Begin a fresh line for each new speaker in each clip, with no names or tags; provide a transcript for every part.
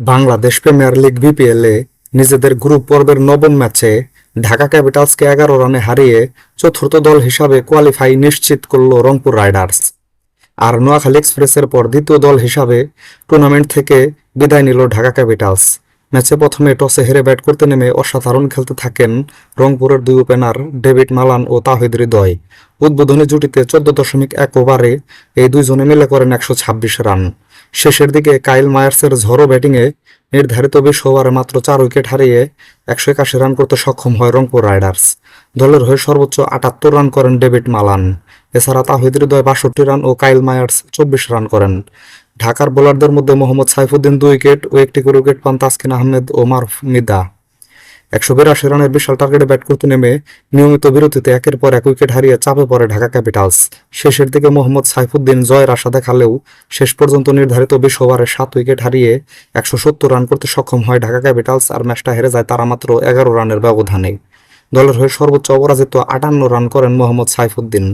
Bangladesh Premier League BPL এ নিজেদের group পর্বের নবম ম্যাচে ঢাকা ক্যাপিটালসকে এগারো রানে হারিয়ে চতুর্থ দল হিসাবে কোয়ালিফাই নিশ্চিত করল রংপুর রাইডার্স। আর নোয়াখালী এক্সপ্রেসের পর দ্বিতীয় দল হিসাবে টুর্নামেন্ট থেকে বিদায় নিল ঢাকা ক্যাপিটালস। ম্যাচে প্রথমে টসে হেরে ব্যাট করতে নেমে অসাধারণ খেলতে থাকেন রংপুরের দুই ওপেনার ডেভিড মালান ও তাহিদ হৃদয়। উদ্বোধনী জুটিতে চোদ্দ দশমিক এক ওভারে এই দুইজনে মিলে করেন একশো ছাব্বিশ রান। শেষের দিকে কাইল মায়ার্সের ঝড়ো ব্যাটিংয়ে নির্ধারিত বিশ ওভারে মাত্র চার উইকেট হারিয়ে একশো একাশি রান করতে সক্ষম হয় রংপুর রাইডার্স। দলের হয়ে সর্বোচ্চ আটাত্তর রান করেন ডেভিড মালান। এছাড়া তাহিদ হৃদয় বাষট্টি রান ও কাইল মায়ার্স চব্বিশ রান করেন। ঢাকার বোলারদের মধ্যে মোহাম্মদ সাইফুদ্দিন দুই উইকেট ও একটি করে উইকেট পান তাসকিন আহমেদ ও মারুফ মিদা। একশো বিরাশি রানের বিশাল টার্গেটে ব্যাট করতে নেমে নিয়মিত বিরতিতে একের পর এক উইকেট হারিয়ে চাপে পড়ে ঢাকা ক্যাপিটালস। শেষের দিকে মোহাম্মদ সাইফুদ্দিন জয়ের আশা দেখালেও শেষ পর্যন্ত নির্ধারিত বিশ ওভারে সাত উইকেট হারিয়ে একশো সত্তর রান করতে সক্ষম হয় ঢাকা ক্যাপিটালস আর ম্যাচটা হেরে যায় তারা মাত্র এগারো রানের ব্যবধানে। দলের হয়ে সর্বোচ্চ অপরাজিত আটান্ন রান করেন মোহাম্মদ সাইফুদ্দিন।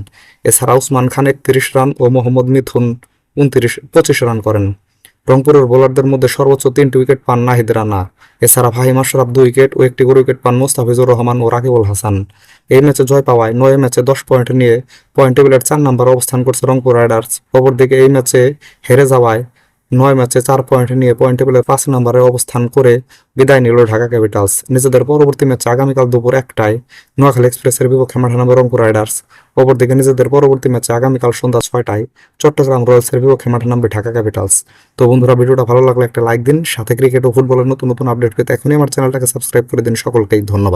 এছাড়া উসমান খান একত্রিশ রান ও মোহাম্মদ মিথুন উনত্রিশ, পঁচিশ রান করেন। রংপুরের বোলারদের মধ্যে সর্বোচ্চ তিনটি উইকেট পান নাহিদ রানা। এছাড়া ফাহিম আশরাফ দুই উইকেট ও একটি করে উইকেট পান মোস্তাফিজুর রহমান ও রাকিবুল হাসান। এই ম্যাচে জয় পাওয়ায় নয় ম্যাচে দশ পয়েন্ট নিয়ে পয়েন্ট টেবিলের চার নম্বরে অবস্থান করছে রংপুর রাইডার্স। অপরদিকে এই ম্যাচে হেরে যাওয়ায় নয় ম্যাচে চার পয়েন্ট নিয়ে পয়েন্ট টেবিলের পাঁচ নম্বরে অবস্থান করে বিদায় নিল ঢাকা ক্যাপিটালস। নিজেদের পরবর্তী ম্যাচে আগামীকাল দুপুর একটায় নোয়াখালী এক্সপ্রেসের বিপক্ষে মাঠে নামবে রংপুর রাইডার্স। অপরদিকে নিজেদের পরবর্তী ম্যাচে আগামীকাল সন্ধ্যা ছয়টায় চট্টগ্রাম রয়্যালসের বিপক্ষে মাঠে নামবে ঢাকা ক্যাপিটালস। তো বন্ধুরা, ভিডিওটা ভালো লাগলে একটা লাইক দিন, সাথে ক্রিকেট ও ফুটবলের নতুন নতুন আপডেট পেতে এখনই আমার চ্যানেলটাকে সাবস্ক্রাইব করে দিন। সকলকেই ধন্যবাদ।